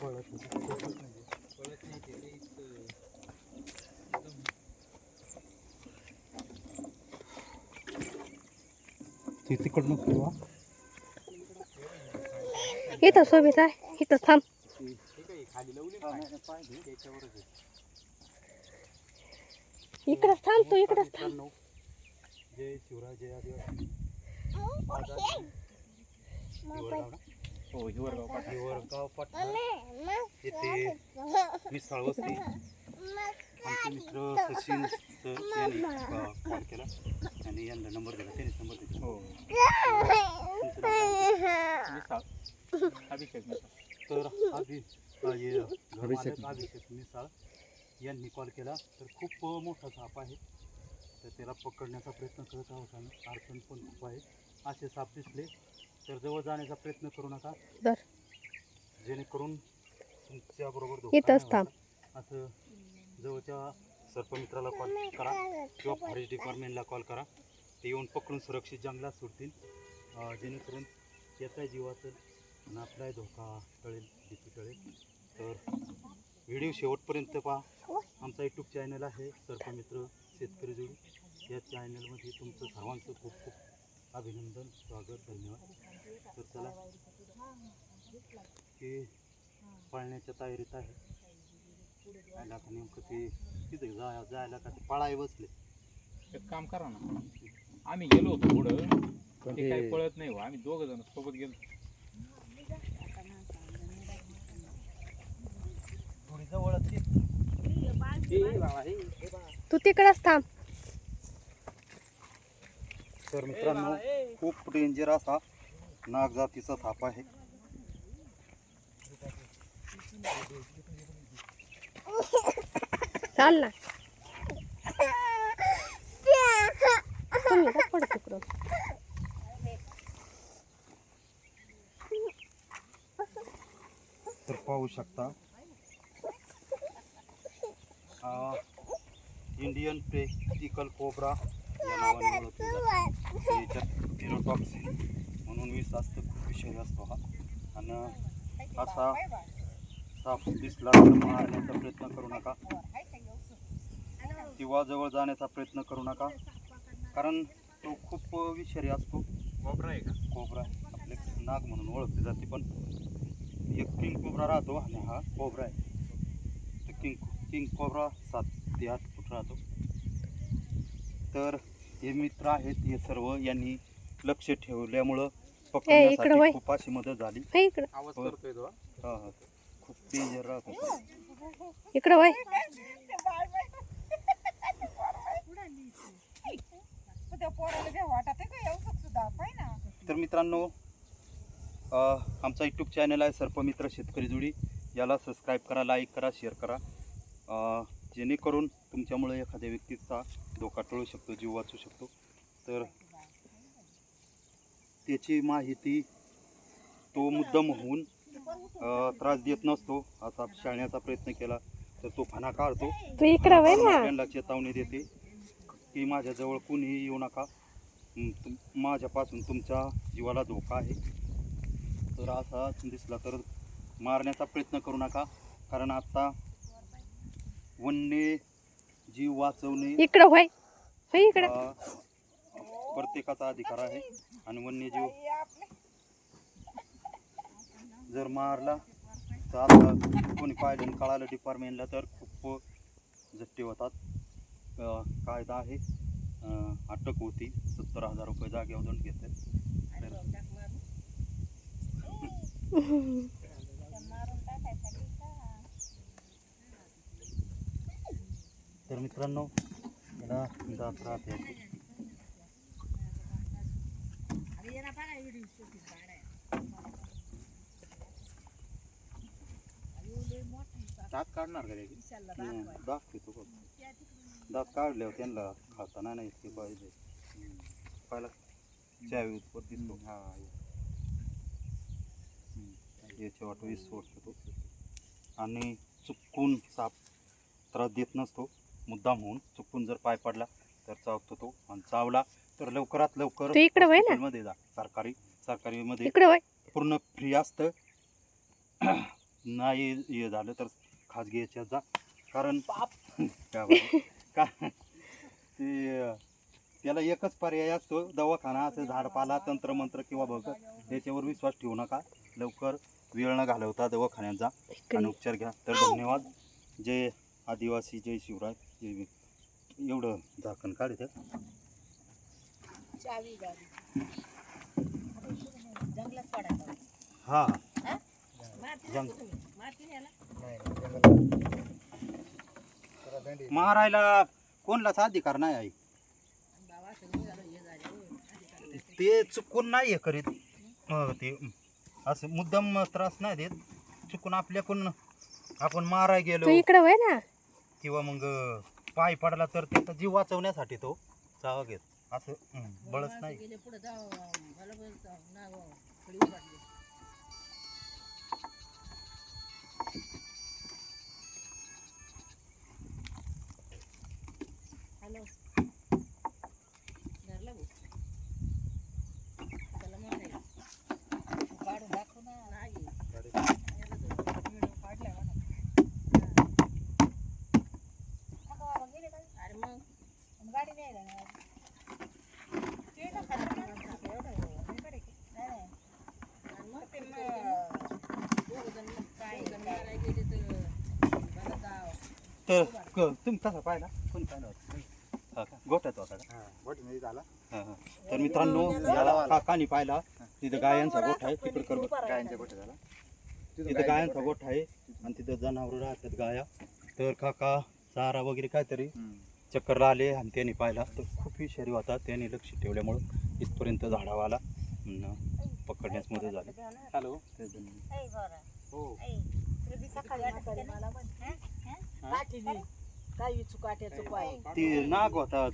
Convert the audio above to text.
पळत नाही. पळत नाही. पळत नाही ते काहीच, अं, एकदम ती तिकडनं किंवा इथं सोबत आहे इथं थांब ठीक आहे खाली लावली ना पाय त्याच्यावरच आहे. इकडंच थांब तू इकडंच थांब मित्रांनो, जय शिवराय जय आदिवासी हिवरगाव ना? हो हिवरगाव पाठा हिवरगाव पठार येथे मिसळ वस्ती. आमचे मित्र सचिन सर यांनी कॉल केला. आणि यांना नंबर दिला. त्यांनीच नंबर दिला. हो. तुमचं नाव काय? मिसाळ अभिषेक मिसाळ तर अभि अ, घरमालक अभिषेक मिसाळ यांनी कॉल केला. तर खूप मोठा साप आहे. तर त्याला पकडण्याचा प्रयत्न करत आहोत आम्ही. अडचण पण खूप आहे. असे साप दिसले. तर जवळ जाण्याचा प्रयत्न करू नका. दर. जेणेकरून तुमच्याबरोबर इथंच थांब. असं जवळच्या सर्पमित्राला कॉल करा किंवा फॉरेस्ट डिपार्टमेंटला कॉल करा. ते येऊन पकडून सुरक्षित जंगलात सोडतील. अ, जेणेकरून त्याचा जीवाचं आणि आपलाही धोका टळेल भीती टळेल. तर व्हिडिओ शेवटपर्यंत पहा. आमचा यूट्यूब चॅनल आहे. सर्पमित्र शेतकरी जोडी. या चॅनलमध्ये तुमचं सर्वांचं खूप खूप अभिनंदन स्वागत धन्यवाद. तर चला ते पाळण्याच्या तयारीत आहे. पाहिलं आता नेमकं ते तिथे जा जायला का ते पळाय बसले. एक काम करा ना. आम्ही गेलो होतो पुढं. पण ते काही पळत नाही हो. आम्ही दोघ जण सोबत गेलो. थोडी जवळच तू तिकडंच थांब. तर मित्रांनो खूप डेंजर असा नाग जातीचा साप आहे. चाल ना. तुम्ही पड तर पाहू शकता इंडियन प्रेक्टिकल कोब्रा या नावाने याच्यात म्हणून विष असतं खूप विषय असतो हा आणि असा साप दिसला तर मारण्याचा प्रयत्न करू नका किंवा जवळ जाण्याचा प्रयत्न करू नका कारण तो खूप विषारी असतो कोबरा आहे का कोबरा आपले नाग म्हणून ओळखली जाते पण एक किंग कोबरा राहतो आणि हा कोबरा आहे तर किंग किंग कोबरा सात ते आठ फूट राहतो. तर हे मित्र आहेत हे सर्व यांनी लक्ष ठेवल्यामुळं इकडं पकडण्यासाठी. खूप अशी मदत झाली हे इकडं आवाज हो. करतोय तो हा? हा हा खूप डेंजर राहतो इकडं वय तर मित्रांनो अ, आमचा यूट्यूब चॅनल आहे सर्पमित्र शेतकरी जोडी याला सबस्क्राईब करा लाईक करा शेअर करा अ, जेणेकरून तुमच्यामुळे एखाद्या व्यक्तीचा धोका टळू शकतो जीव वाचू शकतो. तर त्याची माहिती तो मुद्दाम होऊन त्रास देत नसतो असा शाळण्याचा प्रयत्न केला तर तो फणा काढतो. त्यांना चेतावणी देते की माझ्याजवळ कुणीही येऊ नका. माझ्यापासून तुमच्या जीवाला धोका आहे. तर असा दिसला तर मारण्याचा प्रयत्न करू नका. कारण आता वन्य जीव वाचवणे इकडं वय वय इकडं. हा प्रत्येकाचा अधिकार आहे. आणि वन्यजीव जर मारला तर आता कोणी पाहिलं आणि कळालं डिपार्टमेंटला तर खूप झट्टे होतात. अं, कायदा आहे. अं, अटक होती. सत्तर हजार रुपये जागेवर दंड घेतात तर तर मित्रांनो याला दात राहते. दात काढणार का त्याची दात घेतो बघ. दात काढल्यावर त्यांना. खाताना नाही इतके पाहिजे. पाहिला चावी उत्पत्ती दिसतो. हा. याच्या वाट वीस तो. आणि चुकून साप त्रास देत नसतो. मुद्दाम होऊन चुकून जर पाय पडला तर चावतो तो आणि चावला तर लवकरात लवकर तू इकडं वळ ना. मध्ये जा. सरकारी सरकारी मध्ये इकडं वय. पूर्ण फ्री असतं. नाही हे झालं तर खाजगी याच्यात जा. कारण. का ते त्याला एकच पर्याय असतो दवाखाना असं झाडपाला तंत्रमंत्र किंवा भगत. त्याच्यावर विश्वास ठेवू नका. लवकर वेळ न घालवता दवाखान्यात जा आणि उपचार घ्या. तर धन्यवाद. जय आदिवासी जय शिवराय. एवढं झाकण काढ इथं. चावी गाडी. जंगलात पडायचं हा. जंग मारायला कोणलाच अधिकार नाही आहे. बाबा सगळं झालं हे झालं ते चुकून नाही हे करीत. ते असं मुद्दाम त्रास नाही देत. चुकून आपल्याकडून आपण माराय गेलो. इकडे वय ना. किंवा मग पाय पडला तर त्याचा जीव वाचवण्यासाठी तो चावा घेत. असं बळच नाही गेले पुढे जाऊ मला पण जाऊ नाव खडी उभारली हॅलो धरला भाऊ त्याला म्हणायला काढून दाखव ना नाही व्हिडिओ काढलाय म्हणा अरे मग गाडी नाही येणार ते ना खाली एवढं इकडे की. नाही, नाही. आणि मग ते मग दोघं जण मग काय मारायला गेले तर बरं जाव. तर क- तुम्ही कसा पाहिला? कोण पाहिला होता? हा का? गोठ्यात होता का? हा, हा. तर मित्रांनो याला काकानी पाहिला? तिथं गायांचा गोठा आहे तिकडे कर. गायांच्या गोठ्या झाला. तिथं गायांचा गोठा आहे आणि तिथं जनावर राहतात गाया. तर काका चारा वगैरे काहीतरी चक्करला आले आणि त्यांनी पाहिला. तर खूप विषारी होता त्यांनी लक्ष ठेवल्यामुळं इथपर्यंत झाडावा आला अन पकडण्यास मदत झाली. हॅलो. हो. काठी दे. काही चुकाट्याचं पाय? ती नाग होता